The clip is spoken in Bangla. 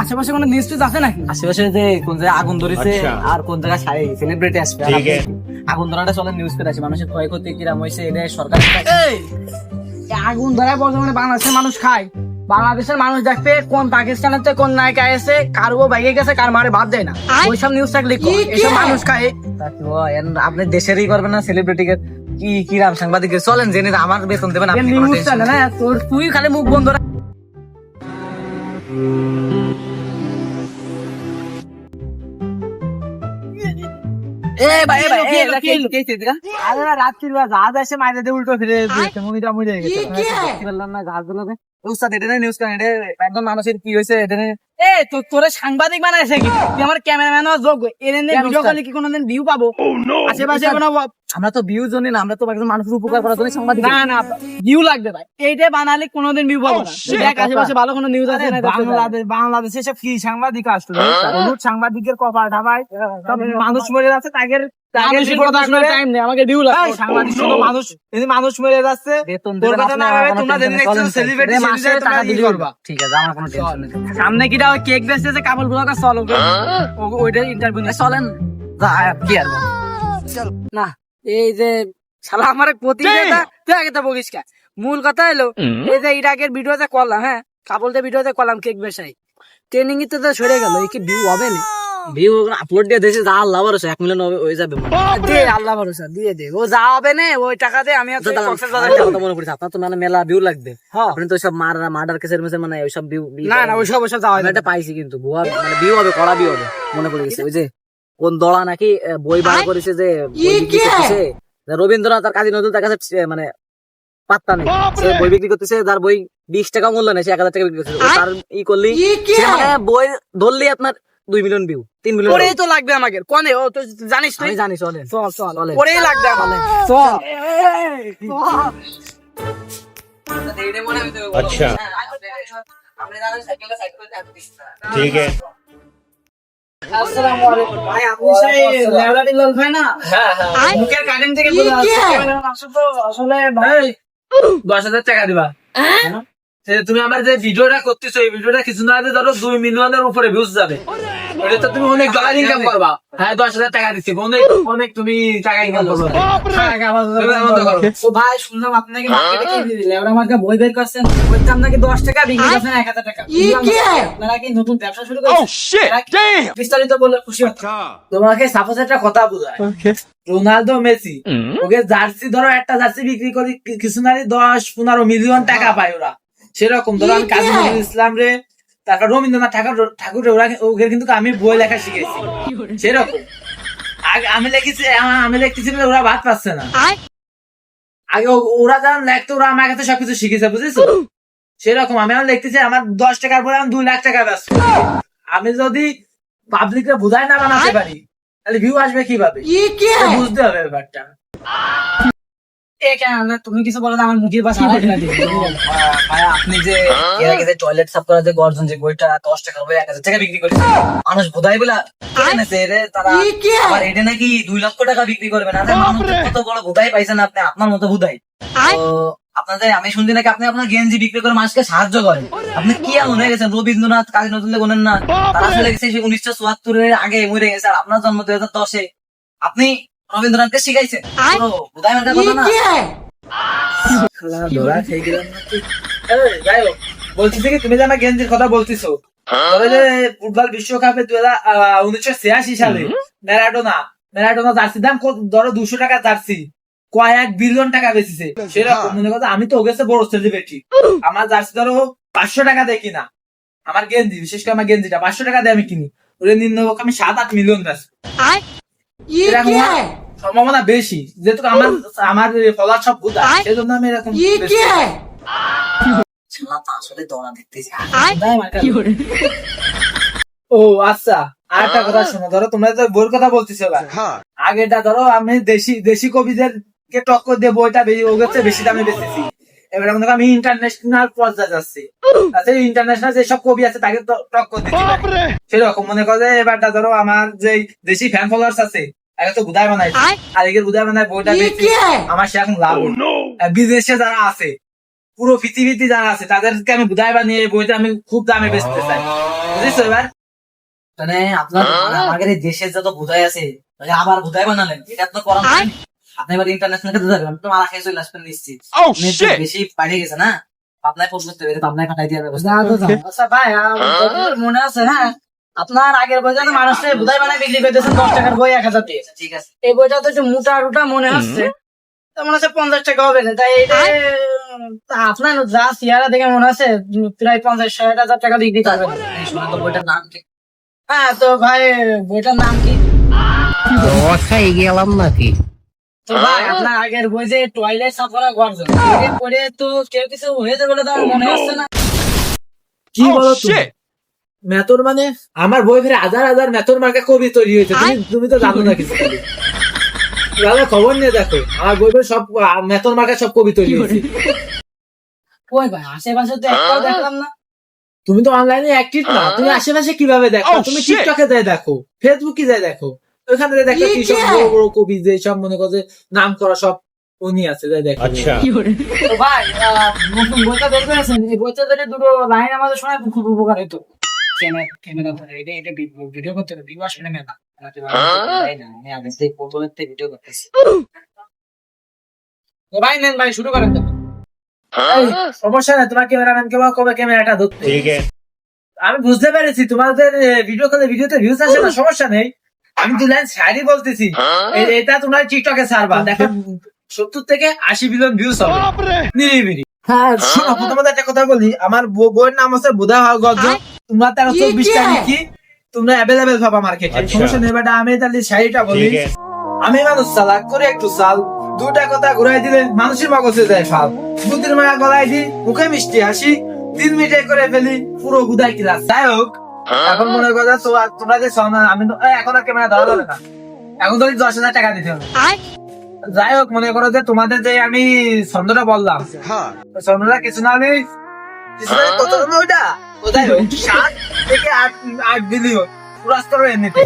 আশেপাশে কোনো নিউজ আছে নাকি? আশেপাশে যে কোন জায়গায় আগুন ধরেছে আচ্ছা। আর কোন জায়গায় সেলিব্রিটি আসবে আর ঠিক আপনি আগুন ধরাটা চলে নিউজ করে আছে মানুষের ক্ষয়ক্ষতি কিরাম হয়েছে এটা সরকার এই! এই আগুন ধরায় বর্তমানে বাংলাদেশের মানুষ খায় বাংলাদেশের মানুষ দেখবে কোন পাকিস্তানের কোন নায়িকা এসে কার ও বাইকে গেছে কার মারে ভাত দেয় না। ওইসব নিউজ থাকলে মানুষ খায়। হয়? আপনি দেশেরই করবেন না সেলিব্রিটিকে কি? কিরাম সাংবাদিকের চলেন জেনে আমার বেতন দেবেন আপনি তোর তুই খালি মুখ বন্ধ রাখ। মানুষের কি হয়েছে তোরে সাংবাদিক বানাইছে কি? তুই আমার ক্যামেরাম্যান যোগ্য। এর ভিডিও স্যার? কি কোনোদিন ভিউ পাবো? আশেপাশে কোনো আমরা তো ভিউ জনি না আমরা তো একজন মানুষের উপকার করার জন্য সাংবাদিক না না ভিউ লাগবে ভাই। এইটা বানালে কোনোদিন ভিউ পাবো না। তুই দেখ আশেপাশে ভালো কোনো নিউজ আছে না বাংলাদেশ বাংলাদেশে সব কি সাংবাদিক আসলো। হলুদ সাংবাদিকের কপালটা ভাই। সব মানুষ মরে যাচ্ছে তাদের তাদের মানুষের বিপদ কথা আসলে টাইম নেই আমাকে ভিউ লাগবে। সাংবাদিক শুধু মানুষ। এই মানুষ মরে যাচ্ছে বেতন তোর দেবেন কথা আপনি, না আমার ভাবে কোনো তোমরা tension যেদিন নেই, চলেন দেখছ স্যার। celebrity, এ সেদিন মাসে টাকা ই দিলে করবা। ঠিক আছে আমার কোনো টেনশন নেই। সামনে কিটা ওই কেক বেচতেছে কাপড় চল? ওকে ও- ওইটা ইন্টারভিউ চলেন যা, কি আর না এই যে শালা আমার প্রতি তুই আগে তো বকিস কে? মূল কথা হলো এই যে ইরাকের ভিডিওতে করলাম হ্যাঁ? কাপড়তে ভিডিওতে করলাম কেক বেসাই ট্রেনিং তো তো সরে গেল এই কি ভিউ হবে না? ভিউ আপলোড দিয়ে দেশে যা আল্লাহ ভরসা এক মিলিয়ন হবে- যাবে দে আল্লাহ ভরসা দিয়ে দে। ও যা হবে না ওই টাকা দে আমি আচ্ছা। কথা মনে পড়ছে আপনার তো মানে মেলা ভিউ লাগবে। আপনি তো সব মার মার্ডার কেসের মেসে মানে ওইসব ভিউ না না ওইসব ওইসব যাওয়া আমি পাইছি কিন্তু ভুয়া মানে ভিউ হবে কড়া ভিউ হবে মনে পড়ে গেছে ওই যে। কোন দড়া নাকি বই বার করেছে যে রবীন্দ্রনাথ আর কাজী নজরুল তার কাছে মানে পাত্তা নেই। সে বই বিক্রি করতেছে তার বই বিশ টাকা মূল্য নেই সে এক হাজার টাকা বিক্রি করতেছে। তার ই করলি ইয়ে মানে বই ধরলি আপনার দুই মিলিয়ন ভিউ তিন মিলিয়ন পরেই তো লাগবে আমাকে। কনে? ও তো জানিস তুই? জানিস চল চল চল পরেই লাগবে আমাকে। চল আচ্ছা। হ্যাঁ, ঠিক আছে। আসসালামু আলাইকুম। ভাই আপনি সেই লেবরাটি লোক ভাই না? হ্যাঁ মুখের কাটিং থেকে বোঝা যাচ্ছে তো? আসলে ভাই দশ হাজার টাকা দিবা। তুমি আমার যে ভিডিওটা করতেছো এই ভিডিওটা কিছু না ধরো দুই মিলিয়নের উপরে ভিউজ যাবে। তো তুমি অনেক ডলার ইনকাম করবা। হ্যাঁ দশ হাজার টাকা দিচ্ছি। অনেক অনেক তুমি টাকা ইনকাম করবে। ভাই শুনলাম আপনি নাকি মার্কেটে কি দিলেন লেবরা মার্কা বই বের করছেন 10 টাকা বিক্রি করছেন 1000 টাকা। আপনারা কি নতুন ব্যবসা শুরু করেছেন? কি- বিস্তারিত বলে খুশি হতাম। তোমাকে সাপোজ একটা কথা বুঝায়। রোনালদো মেসি ওকে জার্সি ধরো একটা জার্সি বিক্রি করি কিছু নারী দশ পনেরো মিলিয়ন টাকা পায় ওরা। সেরকম। ধরো আমি কাজী নজরুল ইসলাম রে তারপর রবীন্দ্রনাথ ঠাকুর ঠাকুর ওকে কিন্তু আমি বই লেখা শিখেছি। সেরকম। আগে আমি লিখেছি আমি লিখতেছি ওরা ভাত পাচ্ছে না। আগে ওরা যখন লিখতো ওরা আমার কাছে সবকিছু শিখেছে বুঝেছ? সেরকম আমি এখন লিখতেছি আমার দশ টাকার পরে আমি দুই লাখ টাকা ব্যস্ত। আমি যদি পাবলিককে বুঝাই না বানাতে পারি তাহলে ভিউ আসবে কীভাবে? বুঝতে হবে ব্যাপারটা। তুমি কিছু বলো আমার মুখের পাশে আওয়াজ না দিও। ভাই আপনি যে এর আগে যে টয়লেট সাফ করার যে গর্জন যে বইটা দশ টাকা বই এক হাজার টাকা বিক্রি করেছে মানুষ বোধাই বলে তারা আবার এটা নাকি দুই লক্ষ টাকা বিক্রি করবে না? কত বড় বোধাই পাইছেন আপনি? আপনার মতো বোধাই। আপনাদের আমি শুনছি নাকি আপনি আপনার গেঞ্জি বিক্রি করে মানুষকে সাহায্য করেন? আপনি কি এমন হয়ে গেছেন? রবীন্দ্রনাথ কাজী নজরুল গোনেন না তারা চলে গেছে সেই উনিশশো চুয়াত্তরের আগে মরে গেছে আর আপনার জন্ম দুই হাজার দশে। আপনি রবীন্দ্রনাথকে কথা না? ধরা খেয়ে গেলাম নাকি? এই, যাই হোক বলতেছি কি তুমি আমার গেঞ্জির কথা বলতেছো যে ফুটবল বিশ্বকাপে দু হাজার উনিশশো ছিয়াশি সালে ম্যারাডোনা ম্যারাডোনা জার্সি দাম ধরো দুশো টাকা জার্সি কয়েক বিলিয়ন টাকা বেচেছে। সেরকম মনে করো আমি তো ওগেছে বড় সেলিব্রিটি আমার জার্সি ধরো পাঁচশো টাকা দিয়ে কিনা? আমার গেঞ্জি বিশেষ করে আমার গেঞ্জিটা পাঁচশো টাকা দিয়ে আমি কিনি। ওরে নিম্নপক্ষ আমি সাত আট মিলিয়ন বেচবো। এরকম সম্ভাবনা বেশি। যেহেতু আমার আমার ফলার সব বুঝা সেজন্য আমি এরকম আসলে দেখতেছি ও আচ্ছা। আর একটা কথা শোনো ধরো তোমরা তো বইয়ের কথা বলতেছো এবার। আগেটা ধরো আমি দেশি দেশি কবিদের কে টক্কর দিয়ে বইটা বেশি ও গেছে বেশি দামে বেচেছি এবার মনে করো আমি ইন্টারন্যাশনাল পর্যায়ে যাচ্ছি। তাছাড়া ইন্টারন্যাশনাল যেসব কবি আছে তাকে টক্কর দিচ্ছি। সেরকম মনে করো যে এবারটা ধরো আমার যে দেশি ফ্যান ফলোয়ার্স আছে আগে তো বুধাই বানাইছে। আর এগের বুধাই বানায় বইটা বেশি আমার সেরকম লাভ বিদেশে যারা আছে পুরো পৃথিবীতে যারা আছে তাদেরকে আমি বানিয়ে বইটা আমি খুব দামে বেচতে চাই। বুঝেছ এবার? মানে আপনার মানে আমাদের এই দেশের যত বোধাই আছে আবার বোধাই বানালেন। এটা তো করা হয় আপনি এবার ইন্টারন্যাশনাল খেতে যাবেন তো মারা খেয়ে চলে আসবেন নিশ্চিত। বেশি পাঠিয়ে গেছে না আপনার ফোন করতে পেরে আপনার কাটাই ব্যবস্থা। আচ্ছা ভাই মনে আছে হ্যাঁ? আপনার আগের বইটা তো মানুষে বুধাই বানায় বিক্রি করতেছেন দশ টাকার বই এক হাজার দিয়ে। ঠিক আছে। এই বইটা তো একটু মোটা রুটা মনে হচ্ছে। তো মনে হচ্ছে পঞ্চাশ টাকা হবে না। তাই এটা আপনার যা চেহারা দেখে মনে হচ্ছে প্রায় পঞ্চাশ ষাট হাজার টাকা বিক্রি করবেন। তো বইটার নাম কি? হ্যাঁ তো ভাই বইটার নাম কি? অথাই গেলাম নাকি? তো ভাই আপনার আগের বই যে টয়লেট সাফ করা গর্জন পড়ে তো কেউ কিছু হয়েছে বলে তো আমার মনে হচ্ছে না। কি বলো তুমি? মেথর মানে? আমার বই ফেরে হাজার হাজার মেথর মার্কা কবি তৈরি হয়েছে। তুমি তুমি তো জানো না কিছু। তাহলে খবর নিয়ে দেখো। আমার বই ফেরে সব মেথর মার্কা সব কবি তৈরি হয়েছে। ওই ভাই আশেপাশে তো একটাও দেখলাম না। তুমি তো অনলাইনে অ্যাক্টিভ না। তুমি আশেপাশে কীভাবে দেখো? তুমি টিকটকে যাই দেখো। ফেসবুকে যাই দেখো। ওখানে যাই দেখো কি সব বড় বড় কবি যে সব মনে করো যে নাম করা সব উনি আছে যাই দেখো। আচ্ছা। তো ভাই নতুন বইটা বের করেছেন। এই বইটা ধরে দুটো লাইন আমাদের শোনায় খুব উপকার হতো ভিডিও মানে হ্যাঁ? হ্যাঁ? আমি বুঝতে পেরেছি তোমাদের ভিডিও কলে ভিডিওতে ভিউজ আসে না সমস্যা নেই। আমি দু লাইন শাড়ি বলতেছি। হ্যাঁ? এটা তোমার টিকটকে ছাড়বা। দেখো সত্তর থেকে আশি মিলিয়ন ভিউজ হবে। নিরিবিরি হ্যাঁ শোনো প্রথমত একটা কথা বলি আমার বউয়ের নাম আছে বুধা গজ তোমরা তেরো চব্বিশ তারিখে তোমরা অ্যাভেলেবেল পাবা মার্কেটে সমস্যা নেই বাট আমি তাহলে শাড়িটা বলি। আমি মানুষ চালাক করে একটু চাল। দুটা কথা ঘুরাই দিলে মানুষের মগজে যায় ফাল দুদিন মায়া গলায় দি মুখে মিষ্টি হাসি তিন মিনিটে করে ফেলি পুরো গুদাই কিলা যাই হোক এখন মনে কথা তো তোমরা যে আমি এখন আর ক্যামেরা ধরা ধরে না। এখন তো দশ হাজার টাকা দিতে হবে। যাই হোক মনে করো যে তোমাদের যে আমি ছন্দটা বললাম হ্যাঁ। ছন্দটা কিছু না আমি কিছু না হ্যাঁ। কত ওইটা? যাই হোক সাত থেকে আট আট বিলিয়ন পুরস্কার এমনিতে